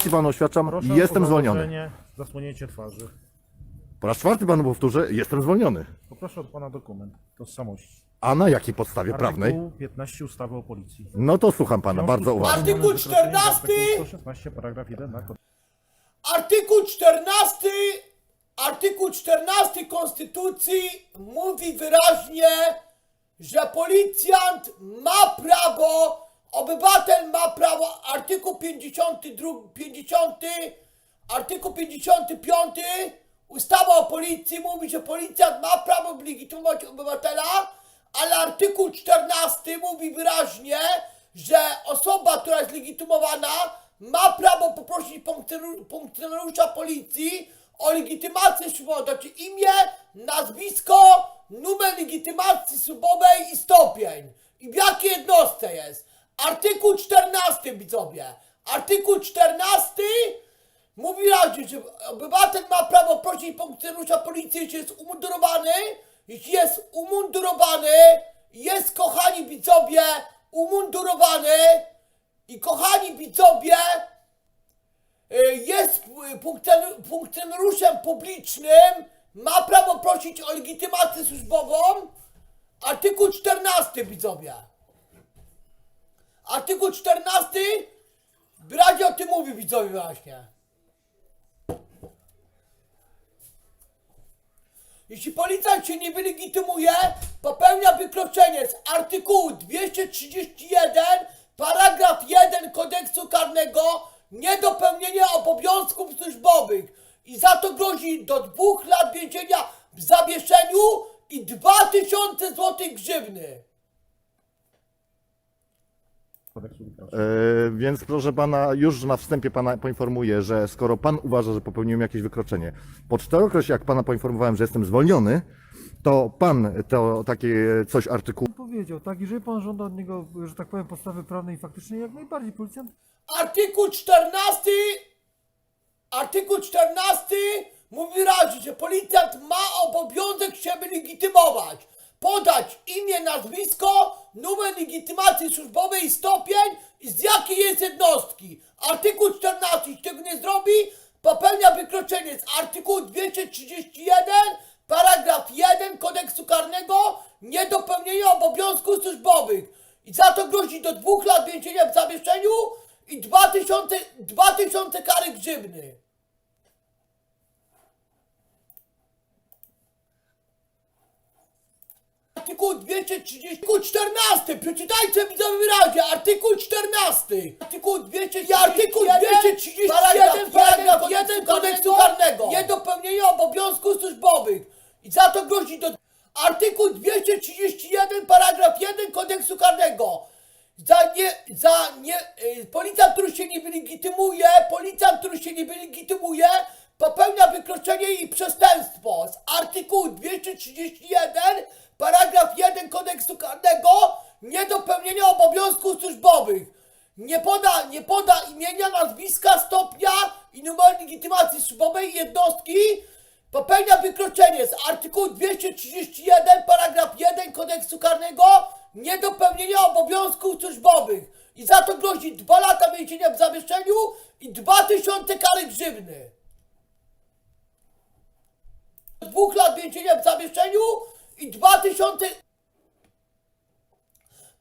Ci panu oświadczam, Proszę jestem o zwolniony. założenie, Zasłonięcie twarzy. Po raz czwarty panu powtórzę, jestem zwolniony. Poproszę od pana dokument tożsamości. A na jakiej podstawie prawnej? Artykuł 15 ustawy o policji. No to słucham pana bardzo uważnie. Artykuł Wykroczenie z 14. Artykuł 116 paragraf 1 na kod. Artykuł 14, artykuł 14 Konstytucji mówi wyraźnie, że policjant ma prawo, obywatel ma prawo, artykuł 52, 50, artykuł 55 ustawa o policji mówi, że policjant ma prawo legitymować obywatela, ale artykuł 14 mówi wyraźnie, że osoba, która jest legitymowana, ma prawo poprosić funkcjonar- funkcjonariusza policji o legitymację służbową, to znaczy imię, nazwisko, numer legitymacji służbowej i stopień. I w jakiej jednostce jest. Artykuł 14, widzowie. Artykuł 14 mówi razie, że obywatel ma prawo prosić funkcjonariusza policji, jeśli jest umundurowany, jeśli jest umundurowany, jest, kochani widzowie, umundurowany i kochani widzowie, y, jest y, funkcjon- funkcjonariuszem publicznym, ma prawo prosić o legitymację służbową. Artykuł 14, widzowie. Artykuł 14 wyraźnie o tym mówi, widzowie, właśnie. Jeśli policjant się nie wylegitymuje, popełnia wykroczenie z artykułu 231, paragraf 1 kodeksu karnego, niedopełnienie obowiązków służbowych i za to grozi do dwóch lat więzienia w zawieszeniu i 2000 zł grzywny. E, więc proszę pana, już na wstępie pana poinformuję, że skoro pan uważa, że popełniłem jakieś wykroczenie, po czterokroć jak pana poinformowałem, że jestem zwolniony, to pan to takie coś artykuł powiedział, tak? Jeżeli pan żąda od niego, że tak powiem, podstawy prawnej i faktycznej, jak najbardziej policjant Artykuł 14, artykuł 14 mówi wyraźnie, że policjant ma obowiązek się wylegitymować, podać imię, nazwisko, numer legitymacji służbowej stopień z jakiej jest jednostki. Artykuł 14, jeśli tego nie zrobi, popełnia wykroczenie z artykułu 231, paragraf 1 kodeksu karnego, niedopełnienie obowiązków służbowych. I za to grozi do dwóch lat więzienia w zawieszeniu i 2000, 2000 kary grzywny. Artykuł 230, artykuł 14, przeczytajcie mi wyraźnie, artykuł 14, artykuł 231, i artykuł 231, paragraf, paragraf 1 kodeksu karnego, niedopełnienie obowiązków służbowych. I za to grozi do artykuł 231, paragraf 1 kodeksu karnego, za nie, za nie, y, policjant, który się nie wylegitymuje, policjant, który się nie wylegitymuje, popełnia wykroczenie i przestępstwo. Z artykułu 231, paragraf 1 kodeksu karnego, niedopełnienie obowiązków służbowych. Nie poda, nie poda imienia, nazwiska, stopnia i numeru legitymacji służbowej jednostki, popełnia wykroczenie z artykułu 231, paragraf 1 kodeksu karnego, niedopełnienie obowiązków służbowych i za to grozi 2 lata więzienia w zawieszeniu i 2000 kary grzywny. Dwóch lat więzienia w zawieszeniu i 2000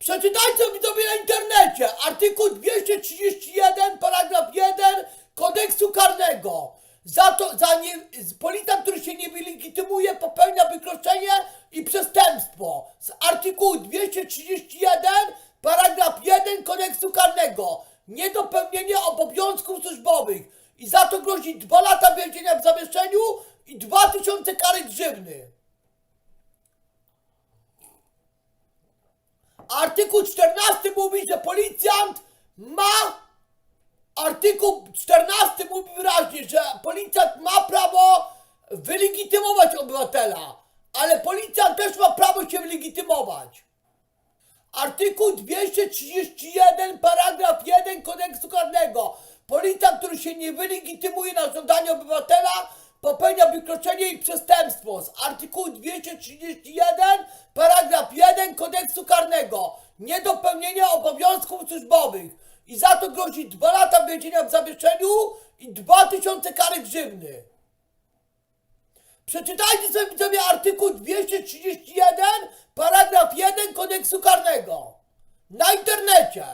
Przeczytajcie mi sobie na internecie artykuł 231, paragraf 1 kodeksu karnego. Za to, za nie, policjant, który się nie wylegitymuje, popełnia wykroczenie i przestępstwo. Z artykułu 231, paragraf 1 kodeksu karnego. Niedopełnienie obowiązków służbowych. I za to grozi 2 lata więzienia w zawieszeniu i 2000 kary grzywny. Artykuł 14 mówi, że policjant ma. Artykuł 14 mówi wyraźnie, że policjant ma prawo wylegitymować obywatela, ale policjant też ma prawo się wylegitymować. Artykuł 231, paragraf 1 kodeksu karnego. Policjant, który się nie wylegitymuje na żądanie obywatela, popełnia wykroczenie i przestępstwo. Z artykułu 231, paragraf 1 kodeksu karnego. Niedopełnienie obowiązków służbowych. i za to grozi 2 lata więzienia w zawieszeniu i 2000 kary grzywny. Przeczytajcie sobie widzowie artykuł 231, paragraf 1 kodeksu karnego. Na internecie.